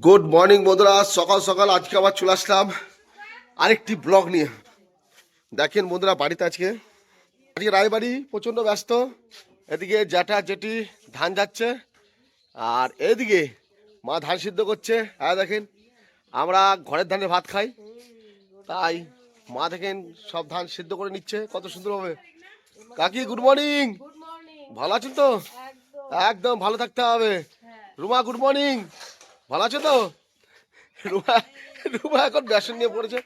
Good morning বন্ধুরা। সকাল সকাল আজকে আবার চলে আসলাম আরেকটি ব্লগ নিয়ে। দেখেন বন্ধুরা বাড়িতে আজকে। আজকে রায়বাড়ি প্রচণ্ড ব্যস্ত। এদিকে জ্যাঠা জেঠি ধান যাচ্ছে। আর এদিকে মা ধান সিদ্ধ করছে। হ্যাঁ দেখেন আমরা ঘরের ধানে ভাত খাই। তাই মা দেখেন সব ধান সিদ্ধ করে নিচ্ছে কত সুন্দর হবে কাকি গুড মর্নিং ভালো আছেন তো? একদম। ভালো থাকতে হবে। রুমা গুড মর্নিং ভালো আছো তো? রুমা রুমা এখন বাসন নিয়ে পড়েছে,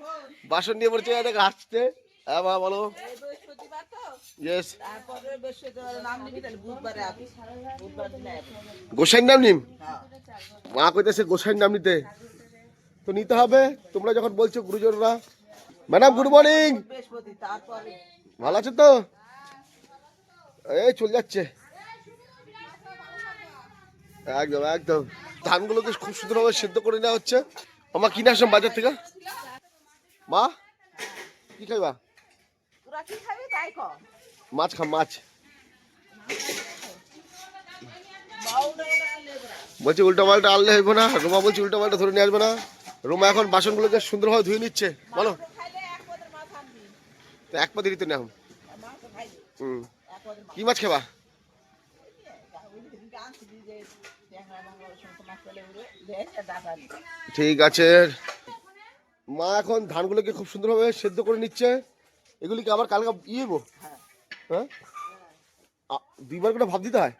বাসন নিয়ে পড়েছে দেখ হাসছে হ্যাঁ মা, বলো। বৃহস্পতিবার নাম নাম? মা কইতেছে গোসাইর নাম নিতে। তো নিতে হবে। তোমরা যখন বলছো গুরুজনরা। Madam, good morning. ভালো আছো তো? এই চলে যাচ্ছে। একদম একদম। ধানগুলোকে খুব সুন্দরভাবে সেদ্ধ করে নেওয়া হচ্ছে। আমার কিনে আসলাম বাজার থেকে। মা কি খাইবা? মাছ খা মাছ। বলছি উল্টো পাল্টা আনলে হইব না। রোমা বলছি উল্টো পাল্টা ধরে নিয়ে আসবে না। রোমা এখন বাসনগুলোকে সুন্দরভাবে ধুয়ে নিচ্ছে। বলো। এক তো পা দিতে না এখন মাছ খাইবি হুম। কি মাছ খাবা? ঠিক আছে। মা এখন ধানগুলোকে খুব সুন্দরভাবে সেদ্ধ করে নিচ্ছে। এগুলিকে আবার কালকে ইয়েবো হ্যাঁ? দুইবার করে ভাব দিতে হয়?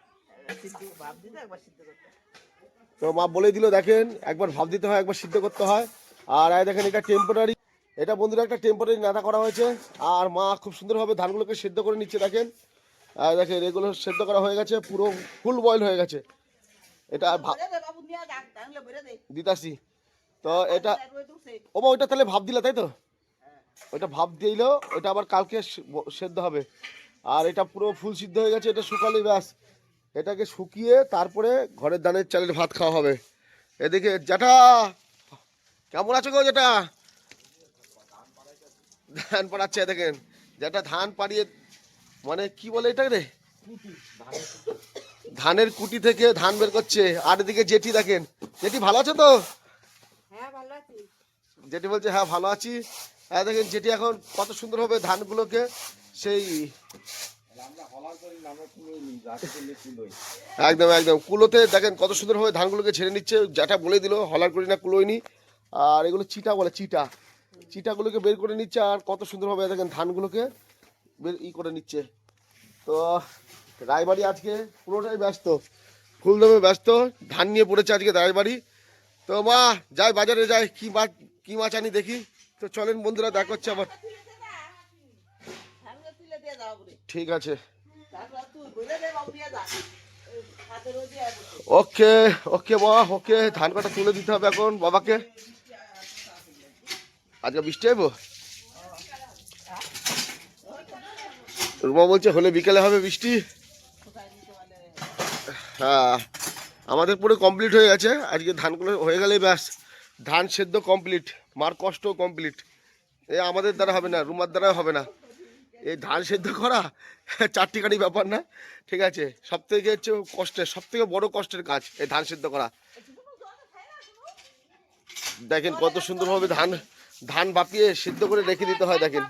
তো মা বলে দিল, দেখেন, একবার ভাব দিতে হয়, একবার সিদ্ধ করতে হয়। আর দেখেন, এটা টেম্পোরারি এটা বন্ধুরা একটা টেম্পোরারি নাটা করা হয়েছে। আর মা খুব সুন্দরভাবে ধানগুলোকে সেদ্ধ করে নিচ্ছে, দেখেন। আর দেখেন, এগুলো সেদ্ধ করা হয়ে গেছে, পুরো ফুল বয়েল হয়ে গেছে। এটা দিতাসি তো এটা রয়ে ও মা ওইটা তাহলে ভাব দিলা তাই তো? ওইটা ভাব দিলেও ওটা আবার কালকে সেদ্ধ হবে। আর এটা পুরো ফুল সিদ্ধ হয়ে গেছে এটা শুকালে ব্যাস। এটাকে শুকিয়ে তারপরে ঘরের দানের চালের ভাত খাওয়া হবে। এদিকে জ্যাঠা কেমন আছো গো জ্যাঠা? ধান পাড়াচ্ছে দেখেন। যেটা ধান পাড়িয়ে মানে কি বলে এটা রে? ধানের কুটি থেকে ধান বের করছে। আর এদিকে জেঠি দেখেন। জেঠি ভালো আছো তো? হ্যাঁ জেঠি বলছে হ্যাঁ ভালো আছি। হ্যাঁ দেখেন জেঠি এখন কত সুন্দর সুন্দরভাবে ধানগুলোকে। সেই একদম একদম। কুলোতে দেখেন কত সুন্দর সুন্দরভাবে ধানগুলোকে ছেড়ে নিচ্ছে। যেটা বলে দিল হলার করি না কুলোয়নি আর এগুলো চিটা বলে চিটা। চিটাগুলোকে বের করে নিচ্ছে আর কত সুন্দরভাবে দেখেন ধানগুলোকে। বের ই করে নিচ্ছে। তো রায়বাড়ি আজকে পুরোটাই ব্যস্ত। ফুলদমে ব্যস্ত, ধান নিয়ে পড়েছে আজকে রায়বাড়ি। তো মা, যাই বাজারে যাই, কি মাছ কি মাছ আনি দেখি। তো চলেন বন্ধুরা, দেখা হচ্ছে আবার। ঠিক আছে। ওকে ওকে বাবা ওকে, ধান কাটা তুলে দিতে হবে এখন বাবাকে। আজকে বৃষ্টি আইব রুমা বলছে, হলে বিকেলে হবে বৃষ্টি। হ্যাঁ আমাদের পুরো কমপ্লিট হয়ে গেছে। আজকে ধানগুলো হয়ে গেলেই ব্যাস। ধান সেদ্ধ কমপ্লিট মার কষ্ট কমপ্লিট এ আমাদের দ্বারা হবে না, রুমার দ্বারা হবে না। এই ধান সেদ্ধ করা চারটি কাটি ব্যাপার না, ঠিক আছে? সব থেকে হচ্ছে কষ্টের সব থেকে বড় কষ্টের কাজ এই ধান সেদ্ধ করা। দেখেন কত সুন্দরভাবে ধান ধান বাপিয়ে সিদ্ধ করে রেখে দিতে হয়, দেখেন।